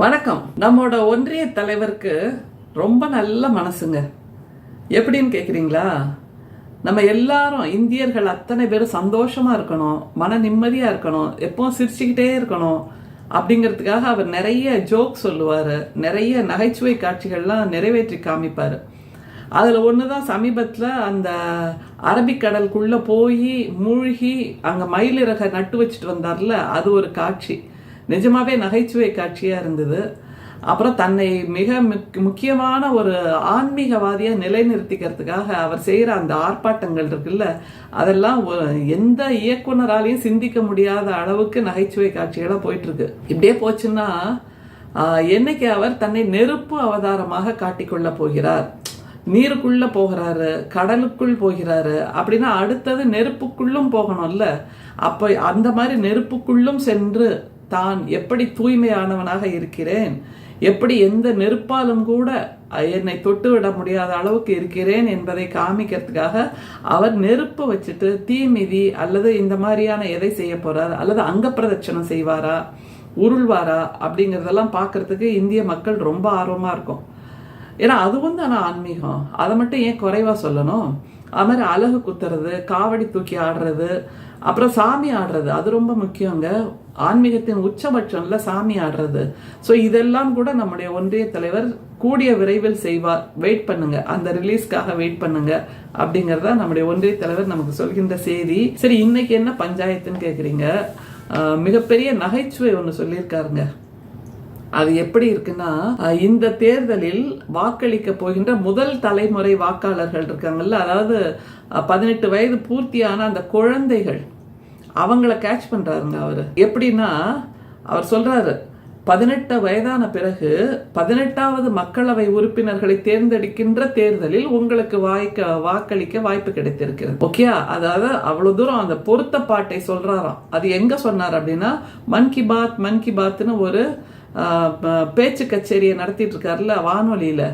வணக்கம். நம்மோட ஒன்றிய தலைவருக்கு ரொம்ப நல்ல மனசுங்க. எப்படின்னு கேட்குறீங்களா நம்ம எல்லாரும் இந்தியர்கள் அத்தனை பேரும் சந்தோஷமாக இருக்கணும் மன நிம்மதியாக இருக்கணும் எப்பவும் சிரிச்சுக்கிட்டே இருக்கணும் அப்படிங்கிறதுக்காக அவர் நிறைய ஜோக் சொல்லுவார் நிறைய நகைச்சுவை காட்சிகள்லாம் நிறைவேற்றி காமிப்பார். அதில் ஒன்று தான் சமீபத்தில் அந்த அரபிக்கடலுக்குள்ளே போய் மூழ்கி அங்கே மயிலிறக நட்டு வச்சுட்டு வந்தார்ல அது ஒரு காட்சி. நிஜமாவே நகைச்சுவை காட்சியாக இருந்தது. அப்புறம் தன்னை மிக முக்கியமான ஒரு ஆன்மீகவாதியாக நிலைநிறுத்திக்கிறதுக்காக அவர் செய்கிற அந்த ஆர்ப்பாட்டங்கள் இருக்குல்ல அதெல்லாம் எந்த இயக்குனராலையும் சிந்திக்க முடியாத அளவுக்கு நகைச்சுவை காட்சிகளாக போயிட்டுருக்கு. இப்படியே போச்சுன்னா என்னைக்கு அவர் தன்னை நெருப்பு அவதாரமாக காட்டிக்கொள்ள போகிறார்? நீருக்குள்ள போகிறாரு கடலுக்குள் போகிறாரு அப்படின்னா அடுத்தது நெருப்புக்குள்ளும் போகணும்ல. அப்போ அந்த மாதிரி நெருப்புக்குள்ளும் சென்று தான் எப்படி தூய்மையானவனாக இருக்கிறேன்? எப்படி எந்த நெருப்பாலும் கூட என்னை தொட்டு விட முடியாத அளவுக்கு இருக்கிறேன் என்பதை காமிக்கிறதுக்காக அவர் நெருப்பு வச்சுட்டு தீமிதி அல்லது இந்த மாதிரியான எதை செய்ய போறார்? அல்லது அங்க பிரதட்சணம் செய்வாரா? உருள்வாரா? அப்படிங்கிறதெல்லாம் பார்க்கறதுக்கு இந்திய மக்கள் ரொம்ப ஆர்வமா இருக்கும். ஏன்னா அதுவும் தானே ஆன்மீகம். அதை மட்டும் ஏன் குறைவா சொல்லணும்? அது மாதிரி அழகு குத்துறது காவடி தூக்கி ஆடுறது அப்புறம் சாமி ஆடுறது அது ரொம்ப முக்கியங்க. ஆன்மீகத்தின் உச்சபட்சம்ல சாமி ஆடுறது. ஸோ இதெல்லாம் கூட நம்முடைய ஒன்றிய தலைவர் கூடிய விரைவில் செய்வார். வெயிட் பண்ணுங்க. அந்த ரிலீஸ்க்காக வெயிட் பண்ணுங்க. அப்படிங்கறத நம்முடைய ஒன்றிய தலைவர் நமக்கு சொல்கின்ற செய்தி. சரி இன்னைக்கு என்ன பஞ்சாயத்துன்னு கேக்குறீங்க? மிகப்பெரிய நகைச்சுவை ஒன்று சொல்லியிருக்காருங்க. அது எப்படி இருக்குன்னா இந்த தேர்தலில் வாக்களிக்க போகின்ற முதல் தலைமுறை வாக்காளர்கள் இருக்காங்கல்ல அதாவது பதினெட்டு வயது பூர்த்தியான அந்த குழந்தைகள் அவங்கள கேட்ச் பண்றாருங்க அவரு. எப்படின்னா அவர் சொல்றாரு பதினெட்டு வயதான பிறகு பதினெட்டாவது மக்களவை உறுப்பினர்களை தேர்ந்தெடுக்கின்ற தேர்தலில் உங்களுக்கு வாய்க்க வாக்களிக்க வாய்ப்பு கிடைத்திருக்கிறது. ஓகே அதாவது அவ்வளவு தூரம் அந்த பொருத்தப்பாட்டை சொல்றாராம். அது எங்க சொன்னார் அப்படின்னா மன் கி பாத் மன் கி பாத்னு ஒரு பேச்சு கச்சேரியை நடத்திட்டு இருக்காருல்ல வானொலியில்.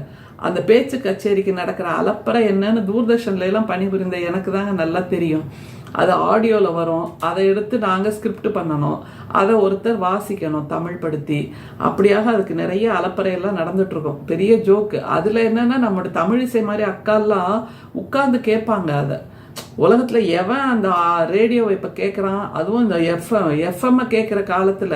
அந்த பேச்சு கச்சேரிக்கு நடக்கிற அலப்பறை என்னன்னு தூர்தர்ஷன்ல எல்லாம் பணிபுரிந்த எனக்கு தாங்க நல்லா தெரியும். அது ஆடியோவில் வரும். அதை எடுத்து நாங்கள் ஸ்கிரிப்ட் பண்ணணும். அதை ஒருத்தர் வாசிக்கணும் தமிழ் படுத்தி அப்படியாக அதுக்கு நிறைய அலப்பறையெல்லாம் நடந்துட்டுருக்கோம் பெரிய ஜோக்கு அதில் என்னென்னா நம்மளோட தமிழிசை மாதிரி அக்காலாம் உட்காந்து கேட்பாங்க அதை. உலகத்தில் எவன் அந்த ரேடியோவை இப்போ கேட்குறான் அதுவும் இந்த எஃப்எம் எஃப்எம்மை கேட்குற காலத்தில்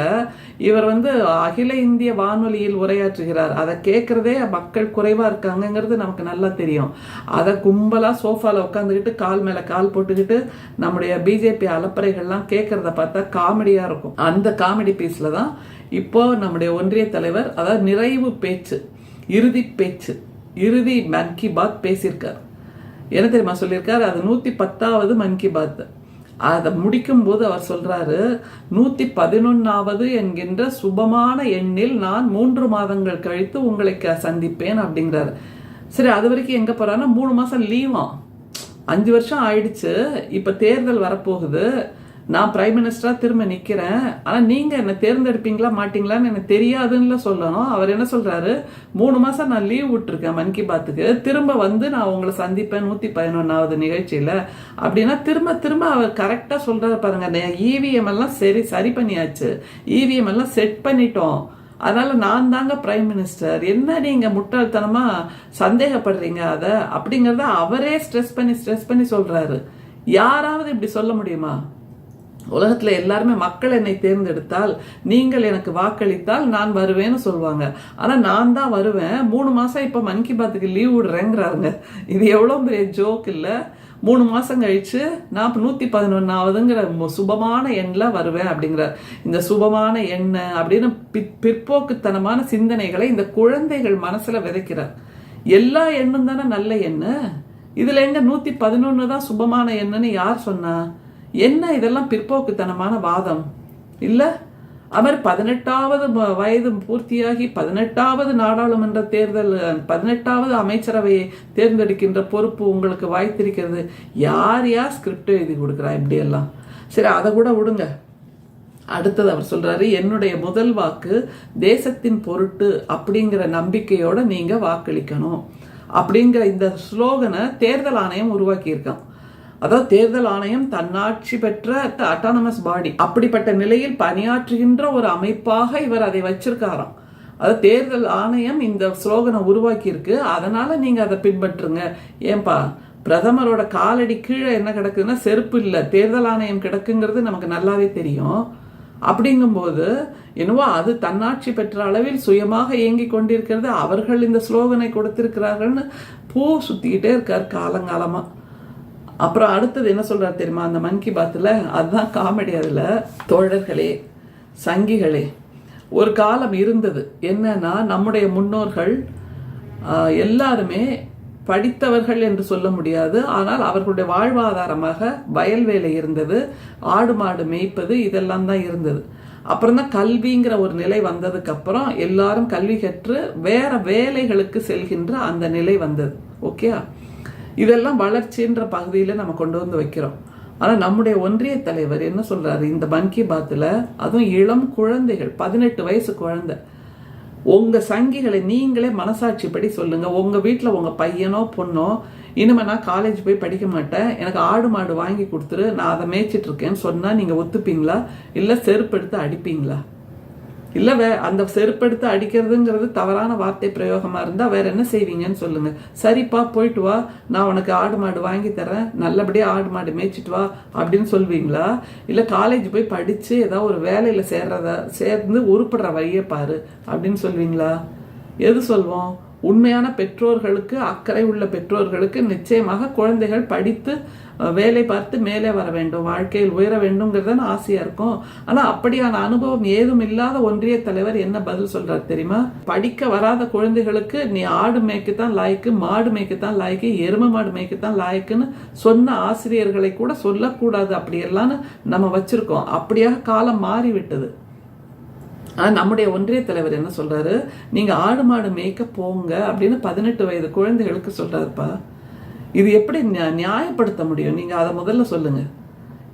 இவர் வந்து அகில இந்திய வானொலியில் உரையாற்றுகிறார். அதை கேட்குறதே மக்கள் குறைவாக இருக்காங்கங்கிறது நமக்கு நல்லா தெரியும். அதை கும்பலாக சோஃபாவில் உட்காந்துக்கிட்டு கால் மேலே கால் போட்டுக்கிட்டு நம்முடைய பிஜேபி அலப்பறைகள்லாம் கேட்குறத பார்த்தா காமெடியாக இருக்கும். அந்த காமெடி பீஸில் தான் இப்போது நம்முடைய ஒன்றிய தலைவர் அதாவது நிறைவு பேச்சு இறுதி பேச்சு இறுதி மன் கி பாத் பேசியிருக்கார். என்ன தெரியுமா சொல்லியிருக்காரு? அது நூற்றி பத்தாவது மன் கி பாத். அதை முடிக்கும் போது அவர் சொல்கிறாரு நூற்றி பதினொன்னாவது என்கின்ற சுபமான எண்ணில் நான் மூன்று மாதங்கள் கழித்து உங்களை சந்திப்பேன் அப்படிங்கிறாரு. சரி அது வரைக்கும் எங்கே போகிறாருன்னா மூணு மாதம் லீவாம் அஞ்சு வருஷம் ஆயிடுச்சு. இப்போ தேர்தல் வரப்போகுது. நான் பிரைம் மினிஸ்டராக திரும்ப நிற்கிறேன் ஆனால் நீங்கள் என்னை தேர்ந்தெடுப்பீங்களா மாட்டீங்களான்னு எனக்கு தெரியாதுன்னு சொல்லணும். அவர் என்ன சொல்கிறாரு மூணு மாதம் நான் லீவ் விட்டுருக்கேன் மன் கி பாத்துக்கு திரும்ப வந்து நான் உங்களை சந்திப்பேன் நூற்றி பதினொன்னாவது நிகழ்ச்சியில். அப்படின்னா திரும்ப திரும்ப அவர் கரெக்டாக சொல்றாரு பாருங்கள் இவிஎம் எல்லாம் சரி சரி பண்ணியாச்சு. இவிஎம் எல்லாம் செட் பண்ணிட்டோம். அதனால் நான் தாங்க பிரைம் மினிஸ்டர் என்ன நீங்கள் முட்டாள்தனமாக சந்தேகப்படுறீங்க அதை? அப்படிங்கிறத அவரே ஸ்ட்ரெஸ் பண்ணி ஸ்ட்ரெஸ் பண்ணி சொல்கிறாரு யாராவது இப்படி சொல்ல முடியுமா? உலகத்தில் எல்லாருமே மக்கள் என்னை தேர்ந்தெடுத்தால் நீங்கள் எனக்கு வாக்களித்தால் நான் வருவேன்னு சொல்லுவாங்க ஆனால் நான் தான் வருவேன். மூணு மாதம் இப்போ மன் கி பாத்துக்கு லீவ் விடுறேங்கிறாருங்க. இது எவ்வளோ பெரிய ஜோக் இல்லை. மூணு மாதம் கழிச்சு நான் நூற்றி பதினொன்னாவதுங்கிற சுபமான எண்ணில் வருவேன் அப்படிங்கிறார். இந்த சுபமான எண்ண அப்படின்னு பி- பிற்போக்குத்தனமான சிந்தனைகளை இந்த குழந்தைகள் மனசில் விதைக்கிறார். எல்லா எண்ணும் தானே நல்ல எண்ணு? இதில் எங்கே நூற்றி பதினொன்று தான் சுபமான எண்ணுன்னு யார் சொன்னா? என்ன இதெல்லாம் பிற்போக்குத்தனமான வாதம்? இல்லை? அவர் பதினெட்டாவது வ- வயது பூர்த்தியாகி பதினெட்டாவது நாடாளுமன்ற தேர்தல் பதினெட்டாவது அமைச்சரவையை தேர்ந்தெடுக்கின்ற பொறுப்பு உங்களுக்கு வாய்த்திருக்கிறது. யார் யார் ஸ்கிரிப்ட் எழுதி கொடுக்குறா இப்படியெல்லாம்? சரி அதை கூட விடுங்க. அடுத்தது அவர் சொல்றாரு என்னுடைய முதல் வாக்கு தேசத்தின் பொருட்டு அப்படிங்கிற நம்பிக்கையோட நீங்க வாக்களிக்கணும். அப்படிங்கிற இந்த ஸ்லோகனை தேர்தல் ஆணையம் உருவாக்கியிருக்கான். அதாவது தேர்தல் ஆணையம் தன்னாட்சி பெற்ற அட்டானமஸ் பாடி அப்படிப்பட்ட நிலையில் பணியாற்றுகின்ற ஒரு அமைப்பாக இவர் அதை வச்சிருக்காராம். அது தேர்தல் ஆணையம் இந்த ஸ்லோகனை உருவாக்கியிருக்கு. அதனால நீங்க அதை பின்பற்றுங்க. ஏன்பா பிரதமரோட காலடி கீழே என்ன கிடக்குதுன்னா செருப்பு இல்லை. தேர்தல் ஆணையம் கிடக்குங்கிறது நமக்கு நல்லாவே தெரியும். அப்படிங்கும்போது என்னவோ அது தன்னாட்சி பெற்ற அளவில் சுயமாக இயங்கி கொண்டிருக்கிறது. அவர்கள் இந்த ஸ்லோகனை கொடுத்திருக்கிறார்கள்னு பூ சுத்திக்கிட்டே இருக்கார் காலங்காலமாக அப்புறம் அடுத்தது என்ன சொல்கிறார் தெரியுமா? அந்த மன் கி பாத்தில் அதுதான் காமெடி அதில். தோழர்களே சங்கிகளே ஒரு காலம் இருந்தது. என்னன்னா நம்முடைய முன்னோர்கள் எல்லாருமே படித்தவர்கள் என்று சொல்ல முடியாது. ஆனால் அவர்களுடைய வாழ்வாதாரமாக வயல் வேலை இருந்தது ஆடு மாடு மேய்ப்பது இதெல்லாம் தான் இருந்தது. அப்புறம் தான் கல்விங்கிற ஒரு நிலை வந்ததுக்கு அப்புறம் எல்லாரும் கல்வி கற்று வேற வேலைகளுக்கு செல்கின்ற அந்த நிலை வந்தது. ஓகே இதெல்லாம் வளர்ச்சின்ற பகுதியில் நம்ம கொண்டு வந்து வைக்கிறோம். ஆனால் நம்முடைய ஒன்றிய தலைவர் என்ன சொல்கிறாரு இந்த மன் கி பாத்தில் அதுவும் இளம் குழந்தைகள் பதினெட்டு வயசு குழந்தை. உங்கள் சங்கிகளை நீங்களே மனசாட்சிப்படி சொல்லுங்கள் உங்கள் வீட்டில் உங்கள் பையனோ பொண்ணோ இனிமே நான் காலேஜ் போய் படிக்க மாட்டேன். எனக்கு ஆடு மாடு வாங்கி கொடுத்துரு. நான் அதை மேய்ச்சிட்ருக்கேன்னு சொன்னால் நீங்கள் ஒத்துப்பீங்களா? இல்லை செருப்பு எடுத்து அடிப்பீங்களா? இல்லை வே அந்த செருப்படுத்து அடிக்கிறதுங்கிறது தவறான வார்த்தை பிரயோகமாக இருந்தால் வேற என்ன செய்வீங்கன்னு சொல்லுங்க. சரிப்பா போயிட்டு வா. நான் உனக்கு ஆடு மாடு வாங்கி தரேன் நல்லபடியாக ஆடு மாடு மேய்ச்சிட்டு வா அப்படின்னு சொல்வீங்களா? இல்லை காலேஜ் போய் படித்து ஏதாவது ஒரு வேலையில் சேர்றத சேர்ந்து உருப்படுற வழியை பாரு அப்படின்னு சொல்வீங்களா? எது சொல்வோம்? உண்மையான பெற்றோர்களுக்கு அக்கறை உள்ள பெற்றோர்களுக்கு நிச்சயமாக குழந்தைகள் படித்து வேலை பார்த்து மேலே வர வேண்டும் வாழ்க்கையில் உயர வேண்டும்ங்கிறது தான் ஆசையா இருக்கும். ஆனா அப்படியான அனுபவம் ஏதும் இல்லாத ஒன்றிய தலைவர் என்ன பதில் சொல்றாரு தெரியுமா? படிக்க வராத குழந்தைகளுக்கு நீ ஆடு மேய்க்கத்தான் லாய்க்கு மாடு மேய்க்கத்தான் லாய்க்கு எருமை மாடு மேய்க்கத்தான் லாய்க்குன்னு சொன்ன ஆசிரியர்களை கூட சொல்லக்கூடாது. அப்படியெல்லாம் நம்ம வச்சிருக்கோம். அப்படியாக காலம் மாறிவிட்டது. ஆனா நம்முடைய ஒன்றிய தலைவர் என்ன சொல்றாரு? நீங்க ஆடு மாடு மேய்க்க போங்க அப்படின்னு பதினெட்டு வயது குழந்தைகளுக்கு சொல்றாருப்பா. இது எப்படி நியா- நியாயப்படுத்த முடியும்? நீங்க அதை முதல்ல சொல்லுங்க.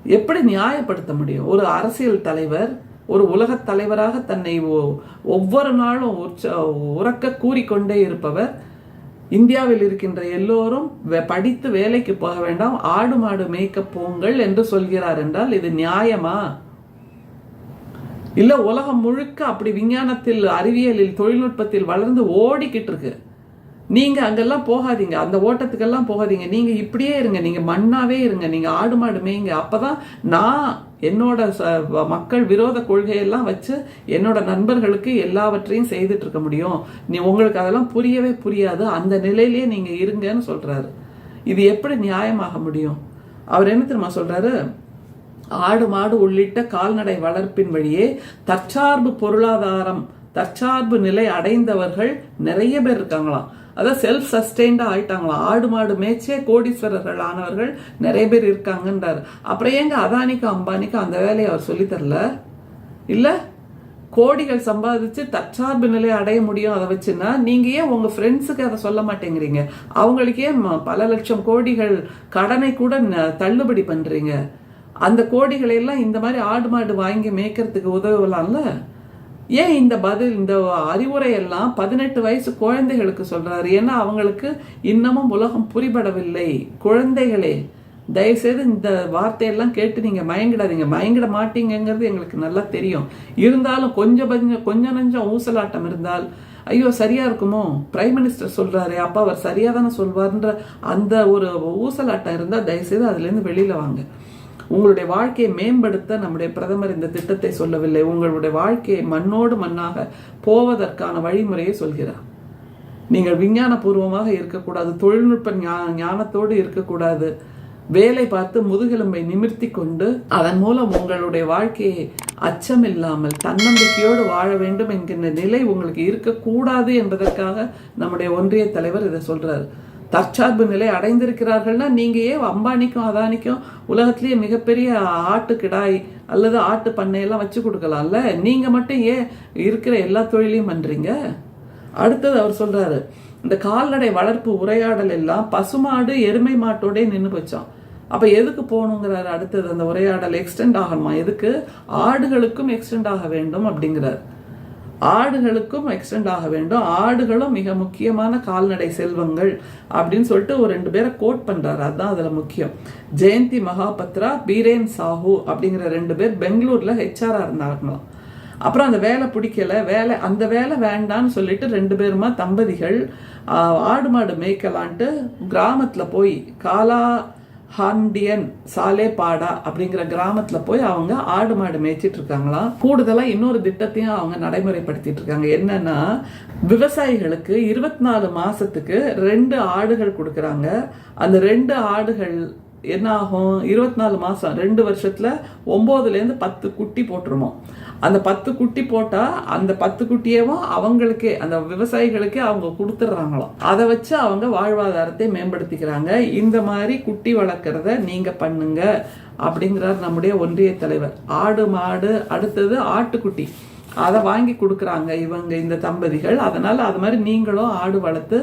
எப்படி நியாயப்படுத்த முடியும்? ஒரு அரசியல் தலைவர் ஒரு உலகத் தலைவராக தன்னை ஒ- ஒவ்வொரு நாளும் உற்ச உறக்க கூறிக்கொண்டே இருப்பவர் இந்தியாவில் இருக்கின்ற எல்லோரும் வே- படித்து வேலைக்கு போக வேண்டாம் ஆடு மாடு மேய்க்க போங்கள் என்று சொல்கிறார் என்றால் இது நியாயமா? இல்லை உலகம் முழுக்க அப்படி விஞ்ஞானத்தில் அறிவியலில் தொழில்நுட்பத்தில் வளர்ந்து ஓடிக்கிட்டு இருக்கு. நீங்கள் அங்கெல்லாம் போகாதீங்க. அந்த ஓட்டத்துக்கெல்லாம் போகாதீங்க. நீங்கள் இப்படியே இருங்க. நீங்கள் மண்ணாவே இருங்க. நீங்கள் ஆடு மாடு மேய்ங்க. அப்போ தான் நான் என்னோட ச- மக்கள் விரோத கொள்கையெல்லாம் வச்சு என்னோட நண்பர்களுக்கு எல்லாவற்றையும் செய்துட்டு இருக்க முடியும். நீ உங்களுக்கு அதெல்லாம் புரியவே புரியாது. அந்த நிலையிலேயே நீங்கள் இருங்கன்னு சொல்கிறாரு இது எப்படி நியாயமாக முடியும்? அவர் என்ன தெரியுமா சொல்கிறாரு ஆடு மாடு உள்ளிட்ட கால்நடை வளர்ப்பின் வழியே தற்சார்பு பொருளாதாரம் தற்சார்பு நிலை அடைந்தவர்கள் நிறைய பேர் இருக்காங்களாம். அதான் செல்ஃப் சஸ்டெயின்டாக ஆயிட்டாங்களாம். ஆடு மாடு மேய்ச்சே கோடீஸ்வரர்கள் ஆனவர்கள் நிறைய பேர் இருக்காங்கன்றார். அப்புறம் ஏங்க அதானிக்கும் அம்பானிக்கும் அந்த வேலையை அவர் சொல்லித்தரல இல்லை? கோடிகள் சம்பாதிச்சு தற்சார்பு நிலை அடைய முடியும் அதை வச்சுன்னா நீங்கள் ஏன் உங்கள் ஃப்ரெண்ட்ஸுக்கு அதை சொல்ல மாட்டேங்கிறீங்க? அவங்களுக்கு ஏன் ம- பல லட்சம் கோடிகள் கடனை கூட தள்ளுபடி பண்ணுறீங்க அந்த கோடிகளை எல்லாம் இந்த மாதிரி ஆடு மாடு வாங்கி மேய்க்கிறதுக்கு உதவலாம்ல? ஏன் இந்த பதில் இந்த அறிவுரை எல்லாம் பதினெட்டு வயசு குழந்தைகளுக்கு சொல்கிறாரு ஏன்னா அவங்களுக்கு இன்னமும் உலகம் புரிபடவில்லை. குழந்தைகளே தயவுசெய்து இந்த வார்த்தையெல்லாம் கேட்டு நீங்கள் மயங்கிடாதீங்க. மயங்கிட மாட்டீங்கங்கிறது எங்களுக்கு நல்லா தெரியும். இருந்தாலும் கொஞ்சம் கொஞ்சம் கொஞ்சம் நஞ்சம் ஊசலாட்டம் இருந்தால் ஐயோ சரியாக இருக்குமோ? பிரைம் மினிஸ்டர் சொல்கிறாரு அப்பா அவர் சரியாக தானே சொல்வார்ன்ற அந்த ஒரு ஊசலாட்டம் இருந்தால் தயவுசெய்து அதுலேருந்து வெளியில் வாங்க. உங்களுடைய வாழ்க்கையை மேம்படுத்த நம்முடைய பிரதமர் இந்த திட்டத்தை சொல்லவில்லை. உங்களுடைய வாழ்க்கையை மண்ணோடு மண்ணாக போவதற்கான வழிமுறையை சொல்கிறார். நீங்கள் விஞ்ஞானபூர்வமாக இருக்கக்கூடாது தொழில்நுட்ப ஞா- ஞானத்தோடு இருக்கக்கூடாது. வேலை பார்த்து முதுகெலும்பை நிமிர்த்தி கொண்டு அதன் மூலம் உங்களுடைய வாழ்க்கையை அச்சமில்லாமல் தன்னம்பிக்கையோடு வாழ வேண்டும் என்கின்ற நிலை உங்களுக்கு இருக்கக்கூடாது என்பதற்காக நம்முடைய ஒன்றிய தலைவர் இதை சொல்றாரு. தற்சார்பு நிலை அடைந்திருக்கிறார்கள்னா நீங்கள் ஏன் அம்பானிக்கும் அதானிக்கும் உலகத்திலேயே மிகப்பெரிய ஆட்டு கிடாய் அல்லது ஆட்டு பண்ணையெல்லாம் வச்சு கொடுக்கலாம்ல? நீங்கள் மட்டும் ஏன் இருக்கிற எல்லா தொழிலையும் பண்ணுறீங்க அடுத்தது அவர் சொல்கிறாரு இந்த கால்நடை வளர்ப்பு உரையாடல் எல்லாம் பசுமாடு எருமை மாட்டோடே நின்று போச்சோம். அப்போ எதுக்கு போகணுங்கிறாரு அடுத்தது அந்த உரையாடல் எக்ஸ்டெண்ட் ஆகணுமா? எதுக்கு? ஆடுகளுக்கும் எக்ஸ்டெண்ட் ஆக வேண்டும் அப்படிங்கிறார். ஆடுகளுக்கும் எக்ஸ்டெண்ட் ஆக வேண்டும். ஆடுகளும் மிக முக்கியமான கால்நடை செல்வங்கள் அப்படின்னு சொல்லிட்டு ஒரு ரெண்டு பேரை கோட் பண்ணுறாரு அதுதான் அதில் முக்கியம். ஜெயந்தி மகாபத்ரா பீரேன் சாஹூ அப்படிங்கிற ரெண்டு பேர் பெங்களூரில் ஹெச்ஆராக இருந்தாங்களாம். அப்புறம் அந்த வேலை பிடிக்கல. வேலை அந்த வேலை வேண்டான்னு சொல்லிட்டு ரெண்டு பேருமா தம்பதிகள் ஆடு மாடு மேய்க்கலான்ட்டு கிராமத்தில் போய் காலா ஹாண்டியன் சாலேபாடா அப்படிங்கிற கிராமத்துல போய் அவங்க ஆடு மாடு மேய்ச்சிட்டு இருக்காங்களாம் கூடுதலா இன்னொரு திட்டத்தையும் அவங்க நடைமுறைப்படுத்திட்டு இருக்காங்க. என்னன்னா விவசாயிகளுக்கு இருபத்தி நாலு மாசத்துக்கு ரெண்டு ஆடுகள் கொடுக்கறாங்க. அந்த ரெண்டு ஆடுகள் என்ன ஆகும் இருபத்தி நாலு மாதம் ரெண்டு வருஷத்தில் ஒம்போதுலேருந்து பத்து குட்டி போட்டுருமோ? அந்த பத்து குட்டி போட்டால் அந்த பத்து குட்டியவும் அவங்களுக்கே அந்த விவசாயிகளுக்கே அவங்க கொடுத்துட்றாங்களாம் அதை வச்சு அவங்க வாழ்வாதாரத்தை மேம்படுத்திக்கிறாங்க. இந்த மாதிரி குட்டி வளர்க்குறத நீங்கள் பண்ணுங்க. அப்படிங்கிறார் நம்முடைய ஒன்றிய தலைவர். ஆடு மாடு அடுத்தது ஆட்டுக்குட்டி. அதை வாங்கி கொடுக்குறாங்க இவங்க இந்த தம்பதிகள். அதனால் அது மாதிரி நீங்களும் ஆடு வளர்த்து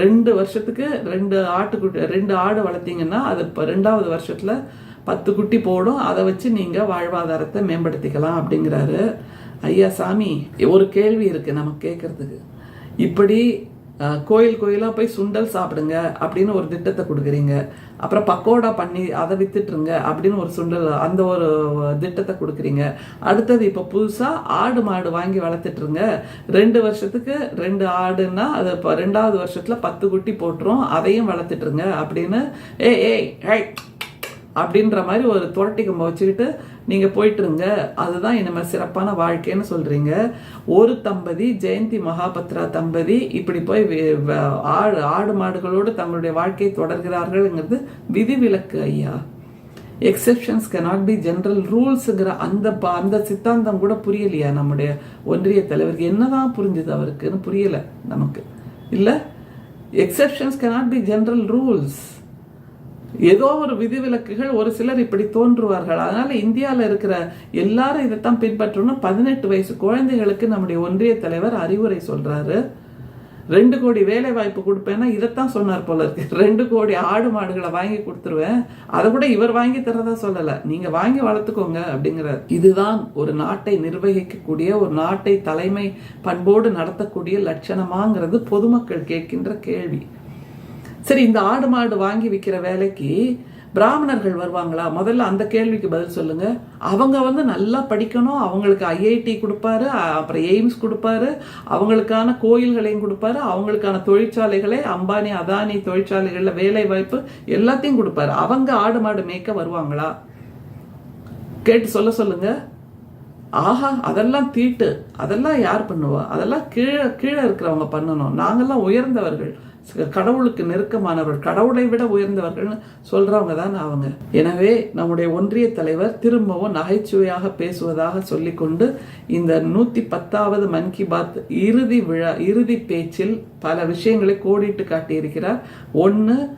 ரெண்டு வருஷத்துக்கு ரெண்டு ஆட்டுக்குட்டி ரெண்டு ஆடு வளர்த்தீங்கன்னா அது இப்போ ரெண்டாவது வருஷத்தில் பத்து குட்டி போடும். அதை வச்சு நீங்கள் வாழ்வாதாரத்தை மேம்படுத்திக்கலாம் அப்படிங்கிறாரு. ஐயா சாமி ஒரு கேள்வி இருக்குது நமக்கு கேட்குறதுக்கு இப்படி கோயில் கோயிலாக போய் சுண்டல் சாப்பிடுங்க அப்படின்னு ஒரு திட்டத்தை கொடுக்குறீங்க. அப்புறம் பக்கோடா பண்ணி அதை வித்துட்டுருங்க அப்படின்னு ஒரு சுண்டல் அந்த ஒரு திட்டத்தை கொடுக்குறீங்க. அடுத்தது இப்போ புதுசாக ஆடு மாடு வாங்கி வளர்த்துட்ருங்க ரெண்டு வருஷத்துக்கு ரெண்டு ஆடுன்னா அது இப்போ ரெண்டாவது வருஷத்தில் பத்து குட்டி போட்டுரும் அதையும் வளர்த்துட்ருங்க அப்படின்னு. ஏய் ஏய் ஹை அப்படின்ற மாதிரி ஒரு துரட்டி கம்பை வச்சுக்கிட்டு நீங்கள் போயிட்டுருங்க. அதுதான் இனிமேல் சிறப்பான வாழ்க்கைன்னு சொல்கிறீங்க ஒரு தம்பதி ஜெயந்தி மகாபத்ரா தம்பதி இப்படி போய் வே- வ- ஆடு ஆடு மாடுகளோடு தங்களுடைய வாழ்க்கையை தொடர்கிறார்கள்ங்கிறது விதிவிலக்கு ஐயா. எக்ஸெப்ஷன்ஸ் cannot பி ஜென்ரல் ரூல்ஸுங்கிற அந்த ப- அந்த சித்தாந்தம் கூட புரியலையா நம்முடைய ஒன்றிய தலைவருக்கு? என்னதான் புரிஞ்சுது அவருக்குன்னு புரியலை நமக்கு. இல்லை? Exceptions cannot be general rules ஏதோ ஒரு விதிவிலக்குகள் ஒரு சிலர் இப்படி தோன்றுவார்கள். அதனால இந்தியாவில் இருக்கிற எல்லாரும் இதைத்தான் பின்பற்றணும். பதினெட்டு வயசு குழந்தைகளுக்கு நம்முடைய ஒன்றிய தலைவர் அறிவுரை சொல்றாரு. ரெண்டு கோடி வேலை வாய்ப்பு கொடுப்பேன்னா இதைத்தான் சொன்னார் போல இருக்கு. ரெண்டு கோடி ஆடு மாடுகளை வாங்கி கொடுத்துருவேன். அதை கூட இவர் வாங்கி தரதா சொல்லல. நீங்க வாங்கி வளர்த்துக்கோங்க அப்படிங்கிறார். இதுதான் ஒரு நாட்டை நிர்வகிக்கக்கூடிய ஒரு நாட்டை தலைமை பண்போடு நடத்தக்கூடிய லட்சணமாங்கிறது பொதுமக்கள் கேட்கின்ற கேள்வி. சரி இந்த ஆடு மாடு வாங்கி விற்கிற வேலைக்கு பிராமணர்கள் வருவாங்களா? முதல்ல அந்த கேள்விக்கு பதில் சொல்லுங்க. அவங்க வந்து நல்லா படிக்கணும். அவங்களுக்கு ஐஐடி கொடுப்பாரு அப்புறம் எய்ம்ஸ் கொடுப்பாரு அவங்களுக்கான கோயில்களையும் கொடுப்பாரு அவங்களுக்கான தொழிற்சாலைகளை அம்பானி அதானி தொழிற்சாலைகளில் வேலை வாய்ப்பு எல்லாத்தையும் கொடுப்பாரு. அவங்க ஆடு மாடு மேய்க்க வருவாங்களா? கேட்டு சொல்ல சொல்லுங்க. ஆஹா அதெல்லாம் தீட்டு. அதெல்லாம் யார் பண்ணுவா? அதெல்லாம் கீழே கீழே இருக்கிறவங்க பண்ணணும். நாங்கள்லாம் உயர்ந்தவர்கள். கடவுளுக்கு நெருக்கமானவர்கள் கடவுளை விட உயர்ந்தவர்கள்னு சொல்றவங்க தான் அவங்க. எனவே நம்முடைய ஒன்றிய தலைவர் திரும்பவும் நகைச்சுவையாக பேசுவதாக சொல்லிக்கொண்டு இந்த நூத்தி பத்தாவது மன் கி பாத் இறுதி விழா இறுதி பேச்சில் பல விஷயங்களை கோடிட்டு காட்டியிருக்கிறார். ஒன்று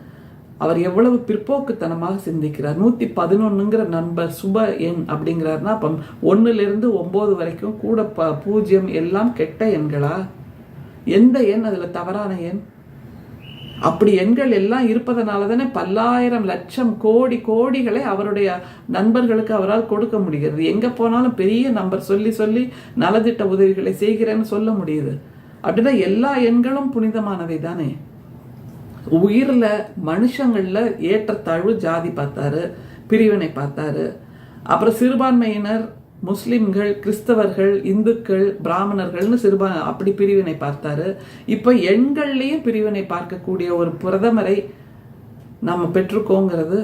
அவர் எவ்வளவு பிற்போக்குத்தனமாக சிந்திக்கிறார். நூத்தி பதினொன்னுங்கிற நண்பர் சுப எண் அப்படிங்கிறாருன்னா அப்ப ஒண்ணுல இருந்து ஒன்பது வரைக்கும் கூட ப- பூஜ்ஜியம் எல்லாம் கெட்ட எண்களா? எந்த எண்? அதுல தவறான எண்? அப்படி எண்கள் எல்லாம் இருப்பதனால தானே பல்லாயிரம் லட்சம் கோடி கோடிகளை அவருடைய நண்பர்களுக்கு அவரால் கொடுக்க முடிகிறது. எங்கே போனாலும் பெரிய நம்பர் சொல்லி சொல்லி நலத்திட்ட உதவிகளை செய்கிறேன்னு சொல்ல முடியுது. அப்படின்னா எல்லா எண்களும் புனிதமானவை தானே. உயிரில் மனுஷங்களில் ஏற்றத்தாழ்வு ஜாதி பார்த்தாரு பிரிவினை பார்த்தாரு. அப்புறம் சிறுபான்மையினர் முஸ்லிம்கள் கிறிஸ்தவர்கள் இந்துக்கள் பிராமணர்கள்னு சிறுபா அப்படி பிரிவினை பார்த்தாரு. இப்போ எண்கள்லேயும் பிரிவினை பார்க்கக்கூடிய ஒரு பிரதமரை நம்ம பெற்றுக்கோங்கிறது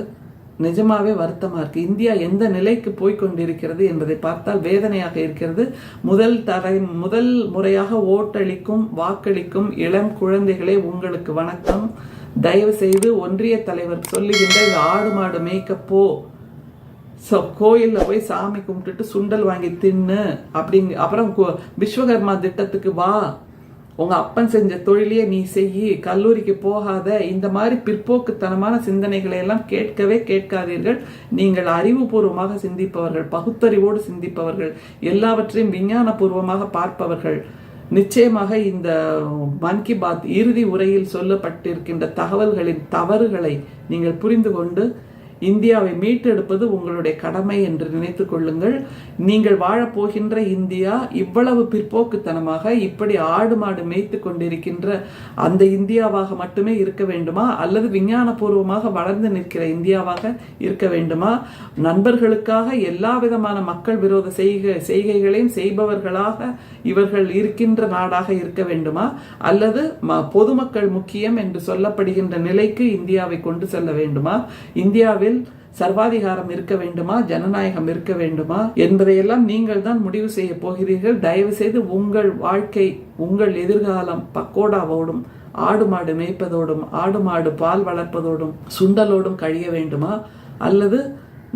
நிஜமாவே வருத்தமாக இருக்குது இந்தியா எந்த நிலைக்கு போய் கொண்டிருக்கிறது என்பதை பார்த்தால் வேதனையாக இருக்கிறது. முதல் தரை முதல் முறையாக ஓட்டளிக்கும் வாக்களிக்கும் இளம் குழந்தைகளே உங்களுக்கு வணக்கம். தயவு செய்து ஒன்றிய தலைவர் சொல்லுகின்ற இந்த ஆடு மாடு மேய்க்கப்போ ஸோ கோயிலில் போய் சாமி கும்பிட்டுட்டு சுண்டல் வாங்கி தின்னு அப்படிங்க அப்புறம் விஸ்வகர்மா திட்டத்துக்கு வா. உங்கள் அப்பன் செஞ்ச தொழிலையே நீ செய்யி கல்லூரிக்கு போகாத. இந்த மாதிரி பிற்போக்குத்தனமான சிந்தனைகளை எல்லாம் கேட்கவே கேட்காதீர்கள். நீங்கள் அறிவுபூர்வமாக சிந்திப்பவர்கள் பகுத்தறிவோடு சிந்திப்பவர்கள் எல்லாவற்றையும் விஞ்ஞானபூர்வமாக பார்ப்பவர்கள். நிச்சயமாக இந்த மன் கி பாத் இறுதி உரையில் சொல்லப்பட்டிருக்கின்ற தகவல்களின் தவறுகளை நீங்கள் புரிந்து கொண்டு இந்தியாவை மீட்டெடுப்பது உங்களுடைய கடமை என்று நினைத்துக் கொள்ளுங்கள். நீங்கள் வாழப்போகின்ற இந்தியா இவ்வளவு பிற்போக்குத்தனமாக இப்படி ஆடு மாடு மேய்த்து கொண்டிருக்கின்ற அந்த இந்தியாவாக மட்டுமே இருக்க வேண்டுமா? அல்லது விஞ்ஞானபூர்வமாக வளர்ந்து நிற்கிற இந்தியாவாக இருக்க வேண்டுமா? நண்பர்களுக்காக எல்லா விதமான மக்கள் விரோத செய்கை செய்கைகளையும் செய்பவர்களாக இவர்கள் இருக்கின்ற நாடாக இருக்க வேண்டுமா? அல்லது பொதுமக்கள் முக்கியம் என்று சொல்லப்படுகின்ற நிலைக்கு இந்தியாவை கொண்டு செல்ல வேண்டுமா? இந்தியாவில் சர்வாதிகாரம் இருக்க வேண்டுமா? ஜனநாயகம் இருக்க வேண்டுமா? என்பதையெல்லாம் நீங்கள் தான் முடிவு செய்ய போகிறீர்கள். தயவு செய்து உங்கள் வாழ்க்கை உங்கள் எதிர்காலம் பக்கோடாவோடும் ஆடு மாடு மேய்ப்பதோடும் ஆடு மாடு பால் வளர்ப்பதோடும் சுண்டலோடும் கழிய வேண்டுமா? அல்லது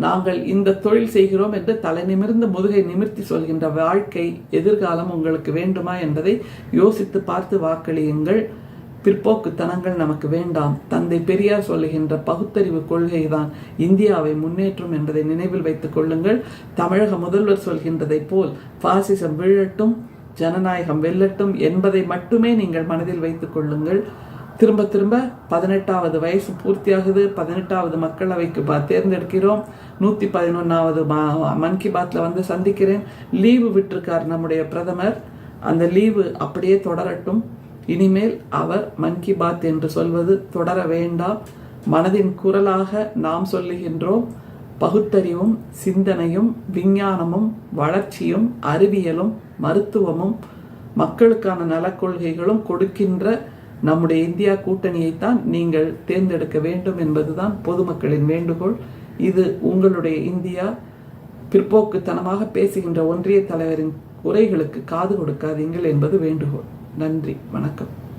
நாங்கள் இந்த தொழில் செய்கிறோம் என்று தலை நிமிர்ந்து முதுகை நிமிர்த்தி சொல்கின்ற வாழ்க்கை எதிர்காலம் உங்களுக்கு வேண்டுமா என்பதை யோசித்து பார்த்து வாக்களியுங்கள். பிற்போக்குத்தனங்கள் நமக்கு வேண்டாம். தந்தை பெரியார் சொல்லுகின்ற பகுத்தறிவு கொள்கைதான் இந்தியாவை முன்னேற்றும் என்பதை நினைவில் வைத்துக் கொள்ளுங்கள். தமிழக முதல்வர் சொல்கின்றதைப் போல் பாசிசம் வீழட்டும் ஜனநாயகம் வெல்லட்டும் என்பதை மட்டுமே நீங்கள் மனதில் வைத்துக் கொள்ளுங்கள். திரும்ப திரும்ப பதினெட்டாவது வயசு பூர்த்தியாகுது. பதினெட்டாவது மக்களவைக்கு பா தேர்ந்தெடுக்கிறோம். நூற்றி பதினொன்றாவது மன் கி பாத்தில் வந்து சந்திக்கிறேன். லீவு விட்டிருக்கார் நம்முடைய பிரதமர். அந்த லீவு அப்படியே தொடரட்டும். இனிமேல் அவர் மன் கி பாத் என்று சொல்வது தொடர வேண்டாம். மனதின் குரலாக நாம் சொல்லுகின்றோம். பகுத்தறிவும் சிந்தனையும் விஞ்ஞானமும் வளர்ச்சியும் அறிவியலும் மருத்துவமும் மக்களுக்கான நலக்கொள்கைகளும் கொடுக்கின்ற நம்முடைய இந்தியா கூட்டணியைத்தான் நீங்கள் தேர்ந்தெடுக்க வேண்டும் என்பதுதான் பொதுமக்களின் வேண்டுகோள். இது உங்களுடைய இந்தியா. பிற்போக்குத்தனமாக பேசுகின்ற ஒன்றிய தலைவரின் உரைகளுக்கு காது கொடுக்காதீங்கள் என்பது வேண்டுகோள். நன்றி வணக்கம்.